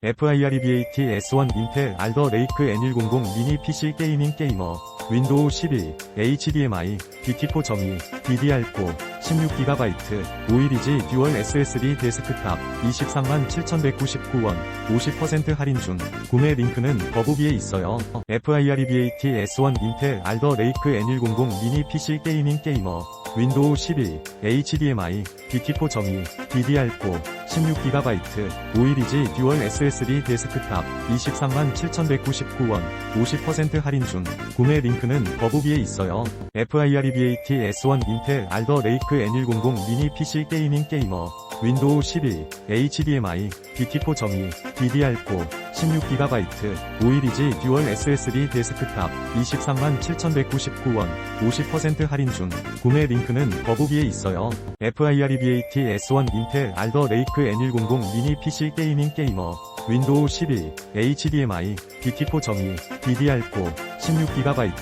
FIREVAT S1 인텔 알더 레이크 N100 미니 PC 게이밍 게이머 윈도우 12 HDMI BT4.2 DDR4 16GB 512G 듀얼 SSD 데스크탑 237,199원 50% 할인 중 구매 링크는 더보기에 있어요. FIREVAT S1 인텔 알더 레이크 N100 미니 PC 게이밍 게이머 윈도우 12 HDMI BT4.2 DDR4 16GB 512G 듀얼 SSD 데스크탑 237,199원 50% 할인 중 구매 링크는 더보기에 있어요. FIREVAT S1 인텔 알더 레이크 N100 미니 PC 게이밍 게이머 윈도우 12 HDMI BT4.2 DDR4 16GB 512G 듀얼 SSD 데스크탑 237,199원 50% 할인 중 구매 링크는 더보기에 있어요. FIREVAT S1 인텔 알더 레이크 N100 미니 PC 게이밍 게이머 윈도우 12 HDMI BT4.2 DDR4 16GB